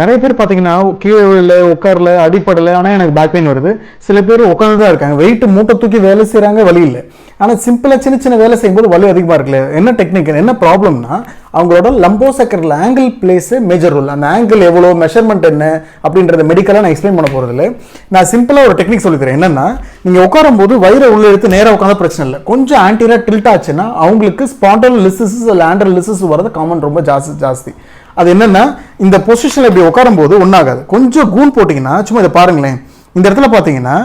நிறைய பேர் பார்த்தீங்கன்னா கீழே விழல உட்காரல அடிப்படல ஆனால் எனக்கு பேக் பெயின் வருது. சில பேர் உட்காந்து தான் இருக்காங்க. வெயிட் மூட்டை தூக்கி வேலை செய்கிறாங்க வழி இல்லை. ஆனால் சிம்பிளாக சின்ன சின்ன வேலை செய்யும்போது வலி அதிகமாக இருக்குல்ல. என்ன டெக்னிக் என்ன ப்ராப்ளம்னா அவங்களோட லம்போசக்கரில் ஆங்கிள் பிளேஸு மேஜர் ரோல் அந்த ஆங்கிள் எவ்வளோ மெஷர்மெண்ட் என்ன அப்படின்றத மெடிக்கலாக நான் எக்ஸ்பிளைன் பண்ண போகிறதில்ல நான் சிம்பிளாக ஒரு டெக்னிக் சொல்லிக்கிறேன் என்னன்னா நீங்கள் உட்காரும் போது வயிறை உள்ளே எடுத்து நேராக உட்காந்த பிரச்சனை இல்லை. கொஞ்சம் ஆன்டிராக டில்ட் ஆச்சுன்னா அவங்களுக்கு ஸ்பாண்டல் லிசஸ் லேண்டர் லிசஸ் வரது காமன் ரொம்ப ஜாஸ்தி ஜாஸ்தி. அது என்னென்னா இந்த பொசிஷனில் இப்படி உட்காரும்போது ஒன்றாகாது கொஞ்சம் கூன் போட்டிங்கன்னா சும்மா இதை பாருங்களேன். இந்த இடத்துல பார்த்தீங்கன்னா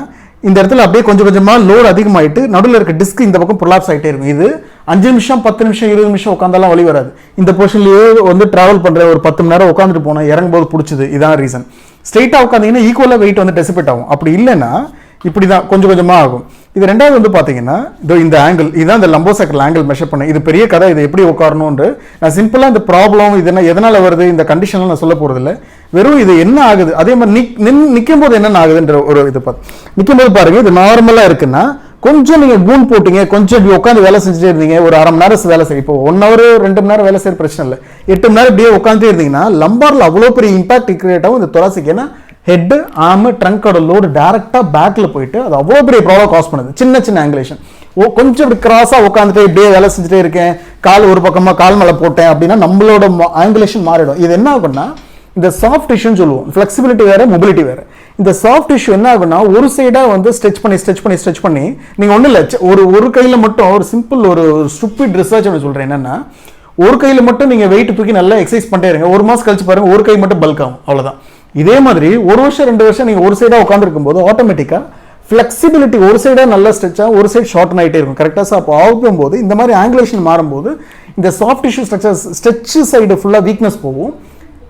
இந்த இடத்துல அப்படியே கொஞ்சம் கொஞ்சமாக லோடு அதிகமாகிட்டு நடுவில் இருக்க டிஸ்க் இந்த பக்கம் ப்ரொலாப்ஸ் ஆகிட்டே இருக்கும். இது அஞ்சு நிமிஷம் பத்து நிமிஷம் இருபது நிமிஷம் உட்காந்தாலும் வழி வராது. இந்த பொசிஷன்லேயே வந்து ட்ராவல் பண்ணுற ஒரு பத்து மணி நேரம் உட்காந்துட்டு போனால் இறங்கும்போது பிடிச்சது. இதான் ரீசன் ஸ்ட்ரெயிட்டாக உட்காந்திங்கன்னா ஈக்குவலாக வெயிட் வந்து டெசிபேட் ஆகும். அப்படி இல்லைன்னா இப்படி தான் கொஞ்சம் கொஞ்சமாக ஆகும். இது ரெண்டாவது வந்து பார்த்தீங்கன்னா இதோ இந்த ஆங்கிள் இதுதான் இந்த லம்போசக்கல் ஆங்கிள் மெஷர் பண்ணேன் இது பெரிய கதை இது எப்படி உட்காரணும்னு நான் சிம்பிளாக இந்த ப்ராப்ளம் இது என்ன எதனால் வருது இந்த கண்டிஷன்லாம் நான் சொல்ல போகிறதில்ல வெறும் இது என்ன ஆகுது அதே மாதிரி நிக் நின் நிற்கும் போது என்னென்ன ஆகுதுன்ற ஒரு இது பார்த்து நிற்கும் போது இது நார்மலாக இருக்குன்னா கொஞ்சம் நீங்கள் கூன் போட்டீங்க கொஞ்சம் இப்படி உட்காந்து வேலை செஞ்சுட்டே இருந்தீங்க ஒரு அரை மணி நேரம் வேலை செய்யும் இப்போ ஒன் ஹவர் ரெண்டு மணி நேரம் வேலை செய்யற பிரச்சனை இல்லை. எட்டு மணி நேரம் இப்படியே உட்காந்துட்டே இருந்தீங்கன்னா லம்பாரில் அவ்வளோ பெரிய இம்பாக்ட் கிரியேட் ஆகும் இந்த தொராசிக்கு ஏன்னா ஹெட்டு ஆமு ட்ரங்கோட லோடு டேரெக்டாக பேக்கில் போயிட்டு அது அவ்வளோ பெரிய ப்ராப்ளம் காஸ் பண்ணுது. சின்ன சின்ன ஆங்குலேஷன் ஓ கொஞ்சம் இப்படி கிராஸாக உட்காந்துட்டு இப்படியே வேலை செஞ்சுட்டே இருக்கேன். கால் ஒரு பக்கமாக கால் மேலே போட்டேன் அப்படின்னா நம்மளோட ஆங்குலேஷன் மாறிடும். இது என்ன ஆகும்னா இந்த சாஃப்ட் டிஷ்யூன்னு சொல்லுவோம். ஃப்ளெக்சிபிலிட்டி வேறு மொபிலிட்டி வேறு. இந்த சாஃப்ட் டிஷ்யூ என்ன ஆகும்னா ஒரு சைடாக வந்து ஸ்ட்ரெச் பண்ணி ஸ்ட்ரெச் பண்ணி ஸ்ட்ரெச் பண்ணி நீங்கள் ஒன்றும் இல்லை ஒரு ஒரு கையில் மட்டும் ஒரு சிம்பிள் ஒரு ஸ்டூப்பிட் ரிசர்ச் ஒன்று சொல்கிறேன் என்னென்னா ஒரு கையில் மட்டும் நீங்கள் வெயிட் தூக்கி நல்லா எக்ஸசைஸ் பண்ணிட்டே இருங்க. ஒரு மாதம் கழிச்சு பாருங்கள் ஒரு கை மட்டும் பல்க் ஆகும். அவ்வளோதான் இதே மாதிரி ஒரு வருஷம் ரெண்டு வருஷம் நீங்கள் ஒரு சைடாக உட்காந்துருக்கும் போது ஆட்டோமேட்டிக்காக ஃப்ளெக்சிபிலிட்டி ஒரு சைடாக நல்லா ஸ்ட்ரெச்சாக ஒரு சைடு ஷார்ட்டன் ஆகிட்டே இருக்கும். கரெக்டாக ஸோ அப்போ ஆகும்போது இந்த மாதிரி ஆங்குலேஷன் மாறும்போது இந்த soft tissue structure stretch side ஃபுல்லாக வீக்னஸ் போகும்.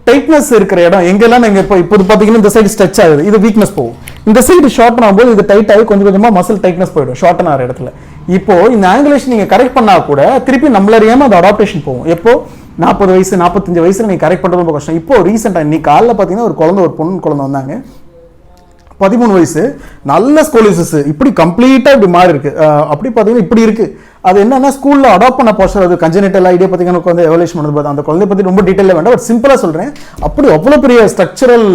டைட்னஸ் இருக்கிற இடம் எங்கெல்லாம் நீங்கள் இப்போ இப்போ பார்த்தீங்கன்னா இந்த சைடு ஸ்ட்ரெச் ஆகுது இது வீக்னஸ் போகும். இந்த சைடு ஷார்ட்டன் ஆகும்போது இது டைட் ஆகி கொஞ்சம் கொஞ்சமாக மசில் டைட்னஸ் போயிடும் ஷார்ட்டன் ஆகிற இடத்துல. இப்போ இந்த ஆங்குலேஷன் நீங்கள் கரெக்ட் பண்ணால் கூட திருப்பி நம்மளறியாமல் அது அடாப்டேஷன் போகும். எப்போது நாற்பது வயசு நாற்பத்தஞ்சு வயசில் நீங்கள் கரெக்ட் பண்ணுறது ரொம்ப கஷ்டம். இப்போ ரீசெண்டாக இன்னைக்கு காலைல பார்த்தீங்கன்னா ஒரு குழந்தை ஒரு பொண்ணு குழந்தை வந்தாங்க. பதிமூணு வயசு நல்ல ஸ்கோலிசஸ் இப்படி கம்ப்ளீட்டாக இப்படி மாறி இருக்கு. அப்படி பார்த்தீங்கன்னா இப்படி இருக்கு. அது என்னன்னா ஸ்கூலில் அடாப்ட் பண்ண போஸ்டர் அது கஞ்சனிட்டல் ஐடியா பார்த்தீங்கன்னா குழந்தை எவலேஷன் பண்ணது பார்த்து அந்த குழந்தை பற்றி ரொம்ப டீட்டெயிலாக வேண்டாம் பட் சிம்பிளாக சொல்கிறேன் அப்படி அவ்வளோ பெரிய ஸ்ட்ரக்சரல்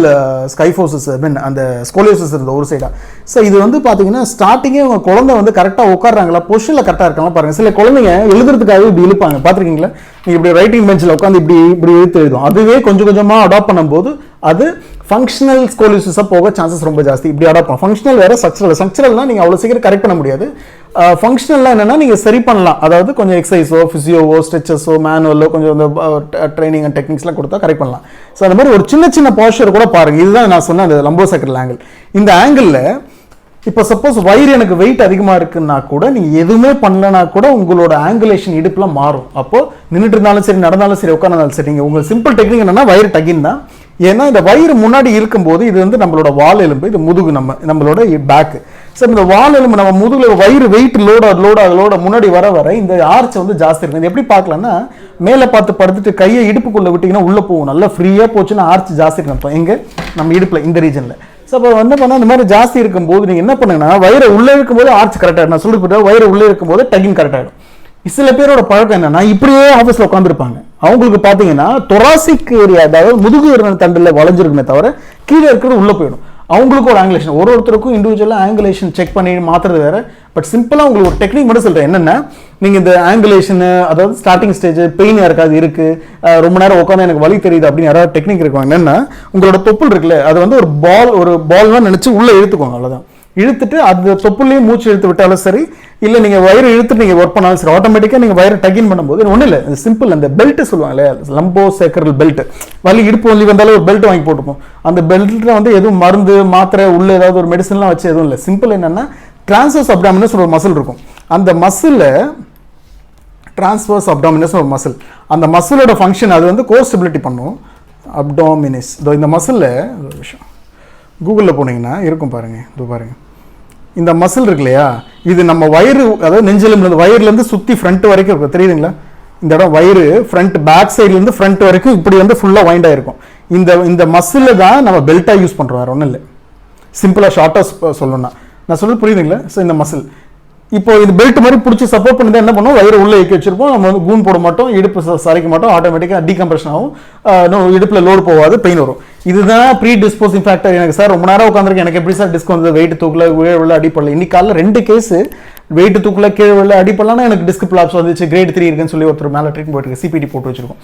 ஸ்கைஃபோசஸ் மீன் அந்த ஸ்கோலியோசஸ் இருந்த ஒரு சைடாக ஸோ இது வந்து பார்த்தீங்கன்னா ஸ்டார்டிங்கே உங்கள் குழந்தை வந்து கரெக்டாக உட்காடுறாங்களா பொசிஷனில் கரெக்டாக இருக்காங்களா பாருங்கள் சில குழந்தைங்க எழுதுறதுக்காக இப்படி இழுப்பாங்க. பார்த்துருக்கீங்களா? நீங்கள் இப்படி ரைட்டிங் பெஞ்சில் உட்காந்து இப்படி இப்படி எழுத்து எழுதும் அதுவே கொஞ்சம் கொஞ்சமாக அடாப்ட் பண்ணும்போது அது ஃபங்க்ஷனல் ஸ்கோலிசிஸாக போக சான்சஸ் ரொம்ப ஜாஸ்தி. இப்படி அடாப்ட் ஃபங்க்ஷனல் வேறு ஸ்ட்ரக்சரல் ஸ்ட்ரக்சரல்னால் நீங்கள் அவ்வளோ சீக்கிரம் கரெக்ட் பண்ண முடியாது. ஃபங்க்ஷனல்லாம் என்னென்னா நீங்கள் சரி பண்ணலாம். அதாவது கொஞ்சம் எக்ஸசைஸோ ஃபிசியோவோ ஸ்ட்ரெச்சஸோ மேனுவலோ கொஞ்சம் இந்த ட்ரைனிங் அண்ட் டெக்னிக்ஸ்லாம் கொடுத்தா கரெக்ட் பண்ணலாம். ஸோ அந்த மாதிரி ஒரு சின்ன சின்ன பாஷர் கூட பாருங்கள் இதுதான் நான் சொன்ன அந்த லம்போசக்கரல் ஆங்கிள் இந்த ஆங்கிளில் இப்போ சப்போஸ் வயிறு எனக்கு வெயிட் அதிகமாக இருக்குன்னா கூட நீங்கள் எதுவுமே பண்ணலனா கூட உங்களோட ஆங்குலேஷன் இடுப்புலாம் மாறும். அப்போது நின்றுட்டு இருந்தாலும் சரி நடந்தாலும் சரி உட்காந்தாலும் சரி நீங்கள் உங்கள் சிம்பிள் டெக்னிக் என்னன்னா வயிறு டகின் தான். ஏன்னா இந்த வயிறு முன்னாடி இருக்கும்போது இது வந்து நம்மளோட வால் எலும்பு இது முதுகு நம்ம நம்மளோட பேக்கு ஸோ இந்த வால் எலும்பு நம்ம முதுகில் வயிறு வெயிட் லோட லோட லோட முன்னாடி வர வர இந்த ஆர்ச் வந்து ஜாஸ்தி இருக்கும் இது எப்படி பார்க்கலாம்னா மேலே பார்த்து படுத்துட்டு கையை இடுப்புக்குள்ளே விட்டிங்கன்னா உள்ளே போகும். நல்லா ஃப்ரீயாக போச்சுன்னா ஆர்ச் ஜாஸ்தி இருக்கும் எங்கே நம்ம இடுப்பில் இந்த ரீஜனில் ஸோ அப்போ வந்து பண்ணால் இந்த மாதிரி ஜாஸ்தி இருக்கும்போது நீங்கள் என்ன பண்ணுங்கன்னா வயிறு உள்ளே இருக்கும்போது ஆர்ச் கரெக்டாக நான் சொல்லிவிட்டு வயிறு உள்ளே இருக்கும்போது டகின் கரெக்டாகிடும் சில பேரோட பழக்கம் என்னன்னா இப்படியே ஆஃபீஸில் உட்காந்துருப்பாங்க அவங்களுக்கு பார்த்தீங்கன்னா தொராசிக் ஏரியா அதாவது முதுகு எருண தண்டில் வளைஞ்சிருக்குமே தவிர கீழே இருக்கிறது உள்ளே போயிடும். அவங்களுக்கு ஒரு ஆங்குலேஷன் ஒரு ஒருத்தருக்கும் இண்டிவிஜுவலாக ஆங்குலேஷன் செக் பண்ணி மாற்றுறது வேற. பட் சிம்பிளாக உங்களுக்கு ஒரு டெக்னிக் மட்டும் சொல்கிறேன் என்னென்னா நீங்கள் இந்த ஆங்கிலேஷனு அதாவது ஸ்டார்டிங் ஸ்டேஜ் பெயின் யாருக்காவது இருக்குது ரொம்ப நேரம் உட்காந்து எனக்கு வழி தெரியுது அப்படின்னு யாராவது டெக்னிக் இருக்குவாங்க என்னென்னா உங்களோட தொப்புள் இருக்குல்ல அது வந்து ஒரு பால் ஒரு பால்லாம் நினச்சி உள்ளே இழுத்துக்கோங்க அவ்வளோதான் இழுத்துட்டு அந்த தொப்புலையும் மூச்சு இழுத்து விட்டாலும் சரி இல்லை நீங்கள் வயிறு இழுத்துட்டு நீங்கள் ஒர்க் பண்ணாலும் சரி ஆட்டோமேட்டிக்காக நீங்கள் வயிறு டக்கின் பண்ணும்போது ஒன்றும் இல்லை சிம்பிள் அந்த பெல்ட்டு சொல்லுவாங்களே லம்போ சேக்கரல் பெல்ட் வலி இடுப்பு வலி வந்தாலும் ஒரு பெல்ட் வாங்கி போட்டுப்போம். அந்த பெல்ட்டில் வந்து எதுவும் மருந்து மாத்திரை உள்ள ஏதாவது ஒரு மெடிசன்லாம் வச்சு எதுவும் இல்லை. சிம்பிள் என்னென்னா டிரான்சஸ் அப்டாமினஸ் ஒரு மசில் இருக்கும். அந்த மசிலில் டிரான்ஸ்வர்ஸ் அப்டாமினஸ் ஒரு மசில் அந்த மசிலோட ஃபங்க்ஷன் அது வந்து கோர் ஸ்டெபிலிட்டி பண்ணும். அப்டாமினஸ் இதோ இந்த மசிலில் ஒரு விஷயம் கூகுளில் போனீங்கன்னா இருக்கும் பாருங்கள் இது பாருங்கள் இந்த மசில் இருக்கு இல்லையா இது நம்ம வயிறு அதாவது நெஞ்செலும்புலேருந்து வயிறுலேருந்து சுற்றி ஃப்ரண்ட் வரைக்கும் இருக்கும். தெரியுதுங்களா? இந்த இடம் வயிறு ஃப்ரண்ட் பேக் சைட்லேருந்து ஃப்ரண்ட் வரைக்கும் இப்படி வந்து ஃபுல்லாக வைண்ட் ஆகிருக்கும் இந்த இந்த மசில் தான் நம்ம பெல்ட்டாக யூஸ் பண்ணுறோம் வேறு ஒன்றும் இல்லை. சிம்பிளாக ஷார்ட்டாக சொல்லணும்னா. நான் சொல்கிறது புரியுதுங்களா? ஸோ இந்த மசில் இப்போ இது பெல்ட் மாதிரி பிடிச்சி சப்போர்ட் பண்ணி என்ன பண்ணுவோம்? வயிறு உள்ளே இயக்கி வச்சிருப்போம். நம்ம வந்து கூன் போட மாட்டோம். இடுப்பு சரைக்க மாட்டோம். ஆட்டோமேட்டிக்காக டீகம்ப்ரெஷன் ஆகும். இன்னும் இடுப்பில் லோடு போகாது. பெயின் வரும். இதுதான் ப்ரீ டிஸ்போசிங் ஃபேக்டர் எனக்கு சார் ரொம்ப நேரம் உட்காந்துருக்கு எனக்கு எப்படி சார் டிஸ்க் வந்தது வெயிட் தூக்கல கீழே விழ அடிப்படல இன்னைக்கு காலைல ரெண்டு கேஸ் வெயிட் தூக்கல கீழே விழ அடிப்படலாம் எனக்கு டிஸ்க் பிளாப்ஸ் வந்துச்சு. கிரேட் த்ரீ இருக்குன்னு சொல்லி ஒருத்தர் மேலே ட்ரீட்மெண்ட் போயிட்டு சிபிடி போட்டு வச்சிருக்கோம்.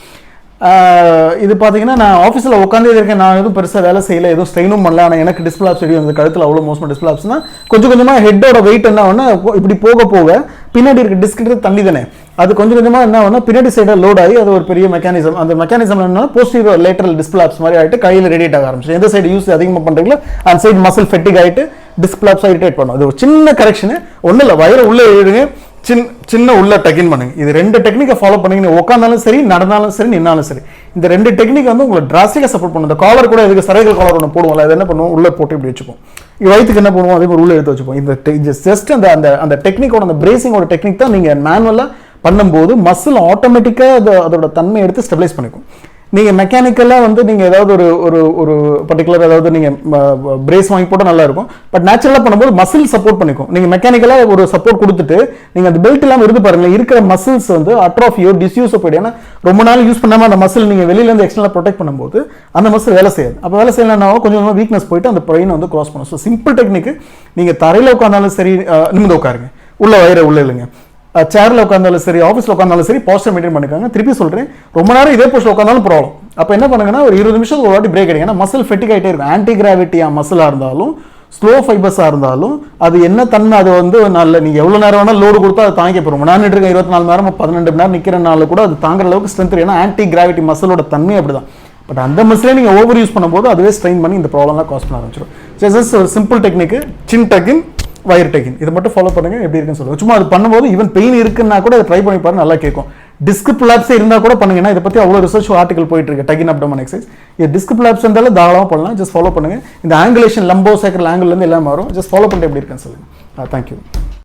இது பார்த்தீங்கன்னா நான் ஆஃபீஸில் உட்காந்தே இருக்கேன். நான் எதுவும் பெருசாக வேலை செய்யல எதுவும் ஸ்ட்ரெயினும் பண்ணல. ஆனால் எனக்கு டிஸ்பிளாப்ஸ் செடி வந்து கழுத்தில் அவ்வளோ மோசமாக டிஸ்பிளாப்ஸ்னால் கொஞ்சம் கொஞ்சமாக ஹெட்டோட வெயிட் என்ன ஒன்று இப்படி போக போக பின்னாடி இருக்க டிஸ்க்ன்றது தண்ணி தானே. அது கொஞ்சம் கொஞ்சமாக என்ன ஆகும்னா பின்னாடி சைடாக லோட் ஆகி அது ஒரு பெரிய மெக்கானிசம் அந்த மெக்கானிசம் என்ன போஸ்டீரியர் லேட்டரல் டிஸ்பிளாப்ஸ் மாதிரி ஆகிட்டு கையில் ரெடியேட் ஆக ஆரம்பிச்சு. எந்த சைடு யூஸ் அதிகமாக பண்ணுறீங்களோ அந்த சைடு மசில் ஃபெட்டிக் ஆகிட்டு டிஸ்பிளாப்ஸாக இரிட்டேட் பண்ணும். அது ஒரு சின்ன கரெக்ஷனு ஒன்றும் இல்லை வயிறு உள்ளே எழுதுங்க சின்ன சின்ன உள்ள டெக்னிக் பண்ணுங்க. இது ரெண்டு டெக்னிக்கை ஃபாலோ பண்ணீங்க உட்காந்தாலும் சரி நடந்தாலும் சரி நின்னாலும் சரி. இந்த ரெண்டு டெக்னிக் வந்து உங்களை டிராஸ்டிக்காக சப்போர்ட் பண்ணும். இந்த காலர் கூட இதுக்கு சரைகள் காலர் ஒன்று போடுவோம்ல அது என்ன பண்ணுவோம்? உள்ளே போட்டு இப்படி வச்சுப்போம். இது வயிற்றுக்கு என்ன பண்ணுவோம்? அதே மாதிரி உள்ளே எடுத்து வச்சுப்போம். இந்த ஜஸ்ட் அந்த அந்த அந்த டெக்னிக்கோட அந்த பிரேசிங்கோட டெக்னிக் தான் நீங்கள் மேனுவலாக பண்ணும்போது மசில் ஆட்டோமேட்டிக்காக அது அதோட தன்மை எடுத்து ஸ்டெபிலைஸ் பண்ணிக்கும். நீங்கள் மெக்கானிக்கலாக வந்து நீங்கள் ஏதாவது ஒரு ஒரு ஒரு பர்டிகுலர் ஏதாவது நீங்கள் பிரேஸ் வாங்கி போட்டால் நல்லாயிருக்கும் பட் நேச்சுரலாக பண்ணும்போது மசில் சப்போர்ட் பண்ணிக்கும். நீங்கள் மெக்கானிக்கலாக ஒரு சப்போர்ட் கொடுத்துட்டு நீங்கள் அந்த பெல்ட் இல்லாமல் இருந்து பாருங்கள் இருக்கிற மசில்ஸ் வந்து அட்ராஃபியோ டிஸ்யூஸோ போய்ட்டு ஏன்னா ரொம்ப நாள் யூஸ் பண்ணாமல் அந்த மசில் நீங்கள் வெளியிலேருந்து எக்ஸ்டர்னலாக ப்ரொடெக்ட் பண்ணும்போது அந்த மசில் வேலை செய்யாது. அப்போ வேலை செய்யலைன்னா கொஞ்சம் கொஞ்சமாக வீக்னஸ் போயிட்டு அந்த பிரெயினை வந்து க்ராஸ் பண்ணும். ஸோ சிம்பிள் டெக்னிக் நீங்கள் தரையில் உட்காந்தாலும் சரி நிமிந்து உட்காருங்க. உள்ள வயிறை உள்ள இல்லைங்க சேரில் உட்காந்தாலும் சரி ஆஃபீஸில் உட்காந்தாலும் சரி பாஸ்டர் மெயின்டைன் பண்ணிக்காங்க திருப்பி சொல்கிறேன் ரொம்ப நேரம் இதே போஸ்ட் உட்காந்தாலும் ப்ராப்ளம் அப்போ என்ன பண்ணுங்கன்னா ஒரு இருபது நிமிஷம் ஒரு வாட்டி பிரேக் அடிங்க. ஏன்னா மசில் ஃபெட்டிக் ஆகிட்டே இருக்கும். ஆன்டி கிராவிட்டியா மசிலாக இருந்தாலும் ஸ்லோ ஃபைபர்ஸாக இருந்தாலும் அது என்ன தன்மை அது வந்து நல்ல நீங்கள் எவ்வளோ நேரம் வேணால் லோடு கொடுத்தா அது தாங்கிக்க போகிறோம் நான் இருக்கேன் இருபத்தி நாலு நேரம் பன்னெண்டு மணி நேரம் நிற்கிறனால கூட அது தாங்குற அளவுக்கு ஸ்ட்ரென்த் ஏன்னா ஆன்டி கிராவிட்டி மசிலோட தன்மை அப்படி தான் பட் அந்த மசிலே நீங்கள் ஓவர் யூஸ் பண்ணும்போது அதுவே ஸ்ட்ரெயின் பண்ணி இந்த ப்ராப்ளம்லாம் காஸ் பண்ண ஆரம்பிச்சிடும் ஜஸ்ட் ஒரு simple technique chin tucking wire taking இதை மட்டும் ஃபாலோ பண்ணுங்க எப்படி இருக்குன்னு சொல்லுங்க. சும்மா அது பண்ணும்போது ஈவன் பெயின் இருக்குன்னா கூட அதை ட்ரை பண்ணி பாருங்க நல்லா கேட்கும். டிஸ்க் பிளாப்ஸ் இருந்தால் கூட பண்ணுங்கன்னா இதை பற்றி அவ்வளோ ரிசர்ச் ஆர்டிகல் போயிட்டு இருக்கு. டகின் அப்டமன் எக்ஸசைஸ் இது டிஸ்க் பிளாப்ஸ் இருந்தாலும் தாராளமாக பண்ணலாம். ஜஸ்ட் ஃபாலோ பண்ணுங்க. இந்த ஆங்குலேஷன் லம்போ சேக்கர் ஆங்கிள் இருந்து எல்லாம் மாறும் ஜஸ்ட் ஃபாலோ பண்ணிட்டு எப்படி இருக்குன்னு சொல்லுங்க. தேங்க்யூ